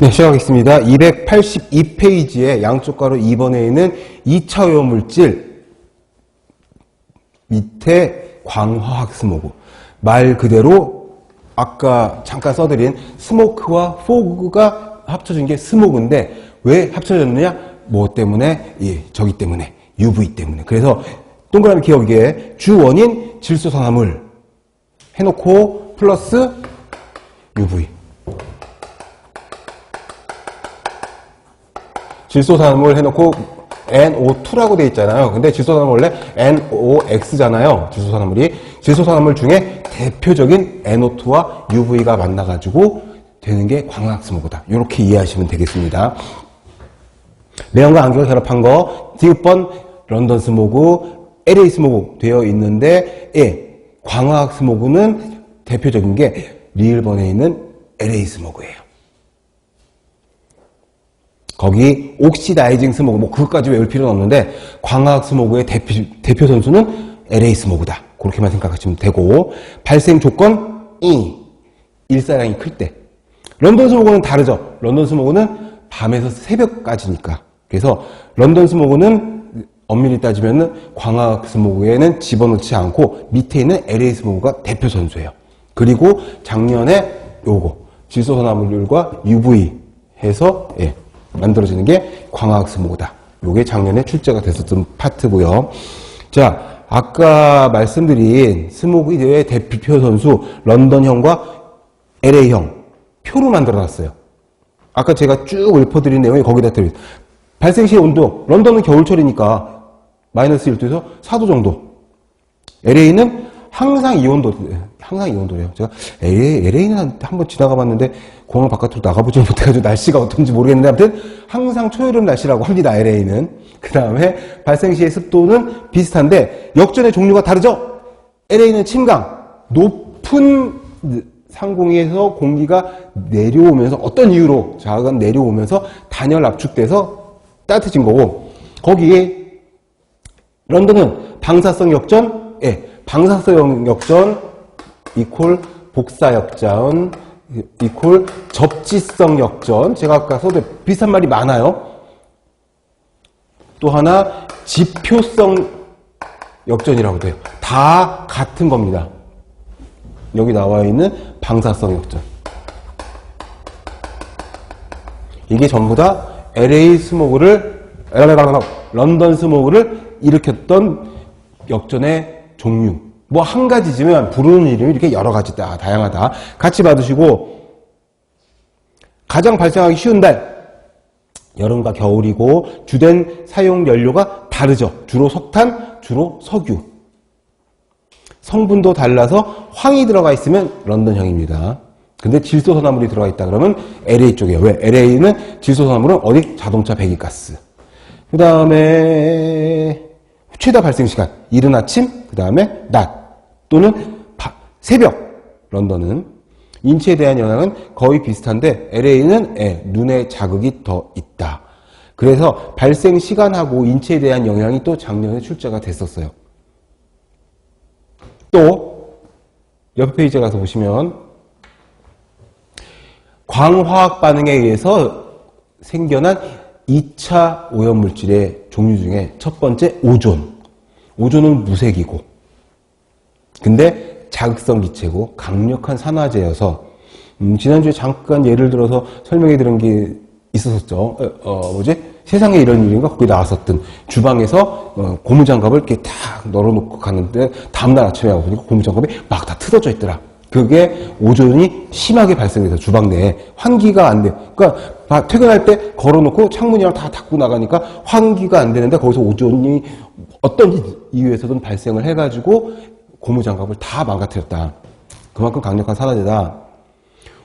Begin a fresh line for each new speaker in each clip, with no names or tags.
네, 시작하겠습니다. 282페이지에 양쪽 가로 2번에 있는 2차 오염물질 밑에 광화학 스모그. 말 그대로 아까 잠깐 써드린 스모크와 포그가 합쳐진 게 스모그인데 왜 합쳐졌느냐? 뭐 때문에? 예, 저기 때문에. UV 때문에. 그래서 동그라미 기억에 주 원인 질소산화물 해놓고 플러스 UV. 질소산화물 해놓고 NO2라고 돼 있잖아요. 근데 질소산화물 원래 NOX잖아요. 질소산화물이. 질소산화물 중에 대표적인 NO2와 UV가 만나가지고 되는 게 광학 스모그다. 이렇게 이해하시면 되겠습니다. 매연과 안경을 결합한 거, 디귿번 런던 스모그, LA 스모그 되어 있는데, 예, 광학 스모그는 대표적인 게 리을번에 있는 LA 스모그예요. 거기 옥시다이징 스모그 뭐 그것까지 외울 필요는 없는데 광학 스모그의 대표, 대표 선수는 LA 스모그다. 그렇게만 생각하시면 되고 발생 조건 이 일사량이 클 때. 런던 스모그는 다르죠. 런던 스모그는 밤에서 새벽까지니까. 그래서 런던 스모그는 엄밀히 따지면은 광학 스모그에는 집어넣지 않고 밑에 있는 LA 스모그가 대표 선수예요. 그리고 작년에 요거 질소산화물과 UV 해서 예, 만들어지는 게 광학 스모그다. 요게 작년에 출제가 됐었던 파트고요. 자, 아까 말씀드린 스모그의 대표 선수 런던형과 LA형 표로 만들어 놨어요. 아까 제가 쭉 읊어드린 내용이 거기다 들어 있어요. 발생 시의 온도, 런던은 겨울철이니까 마이너스 1도에서 4도 정도. LA는 항상 이온도, 항상 이온도래요. 제가 LA, LA는 한번 지나가 봤는데 공항 바깥으로 나가보지 못해가지고 날씨가 어떤지 모르겠는데 아무튼 항상 초여름 날씨라고 합니다. LA는. 그 다음에 발생 시의 습도는 비슷한데 역전의 종류가 다르죠? LA는 침강, 높은 상공에서 공기가 내려오면서 어떤 이유로 자가 내려오면서 단열 압축돼서 따뜻해진 거고 거기에 런던은 방사성 역전, 예, 방사성 역전 이콜 복사 역전 이콜 접지성 역전. 제가 아까 써도 비슷한 말이 많아요. 또 하나 지표성 역전이라고 돼요. 다 같은 겁니다. 여기 나와 있는 방사성 역전. 이게 전부 다 LA 스모그를 런던 스모그를 일으켰던 역전의 종류. 뭐 한 가지지만 부르는 이름이 이렇게 여러 가지다. 다양하다. 같이 받으시고 가장 발생하기 쉬운 달 여름과 겨울이고 주된 사용 연료가 다르죠. 주로 석탄, 주로 석유. 성분도 달라서 황이 들어가 있으면 런던형입니다. 근데 질소산화물이 들어가 있다 그러면 LA 쪽이에요. 왜? LA는 질소산화물은 어디? 자동차 배기가스. 그 다음에 최다 발생 시간 이른 아침, 그 다음에 낮 또는 바, 새벽. 런던은 인체에 대한 영향은 거의 비슷한데 LA는 예, 눈의 자극이 더 있다. 그래서 발생 시간하고 인체에 대한 영향이 또 작년에 출제가 됐었어요. 또 옆 페이지에 가서 보시면 광화학 반응에 의해서 생겨난 2차 오염물질의 종류 중에 첫 번째 오존. 오존은 무색이고 근데 자극성 기체고 강력한 산화제여서 음, 지난주에 잠깐 예를 들어서 설명해 드린 게 있었었죠. 어, 어, 뭐지? 세상에 이런 일인가? 거기 나왔었던 주방에서 어, 고무장갑을 이렇게 탁 널어놓고 가는데 다음날 아침에 하고 보니까 고무장갑이 막 다 틀어져 있더라. 그게 오존이 심하게 발생해서 주방 내에 환기가 안 돼. 그러니까 퇴근할 때 걸어놓고 창문이랑 다 닫고 나가니까 환기가 안 되는데 거기서 오존이 어떤 이유에서든 발생을 해가지고 고무장갑을 다 망가뜨렸다. 그만큼 강력한 산화제다.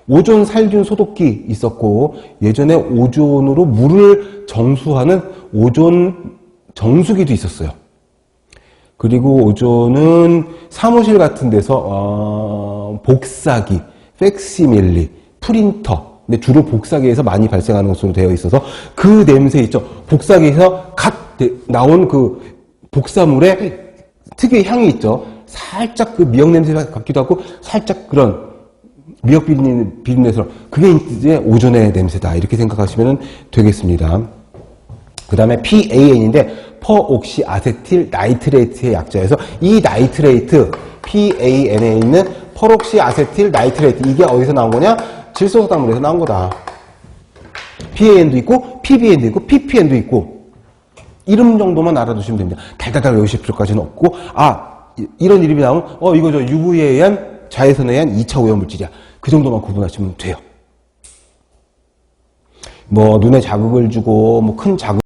오존 살균 소독기 있었고 예전에 오존으로 물을 정수하는 오존 정수기도 있었어요. 그리고 오존은 사무실 같은 데서 어, 복사기, 팩시밀리, 프린터 근데 주로 복사기에서 많이 발생하는 것으로 되어 있어서 그 냄새 있죠. 복사기에서 갓 나온 그 복사물에 특유의 향이 있죠. 살짝 그 미역 냄새 같기도 하고 살짝 그런 미역 비린, 비린내서 그게 이제 오존의 냄새다 이렇게 생각하시면 되겠습니다. 그 다음에 PAN인데 퍼옥시 아세틸 나이트레이트의 약자여서 이 나이트레이트 PAN에 있는 퍼옥시 아세틸 나이트레이트 이게 어디서 나온 거냐? 질소소단물에서 나온 거다. PAN도 있고 PBN도 있고 PPN도 있고 이름 정도만 알아두시면 됩니다. 달달달 외우실 필요까지는 없고 아 이- 이런 이름이 나오면 어 이거 저 UV에 의한 자외선에 의한 2차 오염물질이야. 그 정도만 구분하시면 돼요. 뭐 눈에 자극을 주고 뭐 큰 자극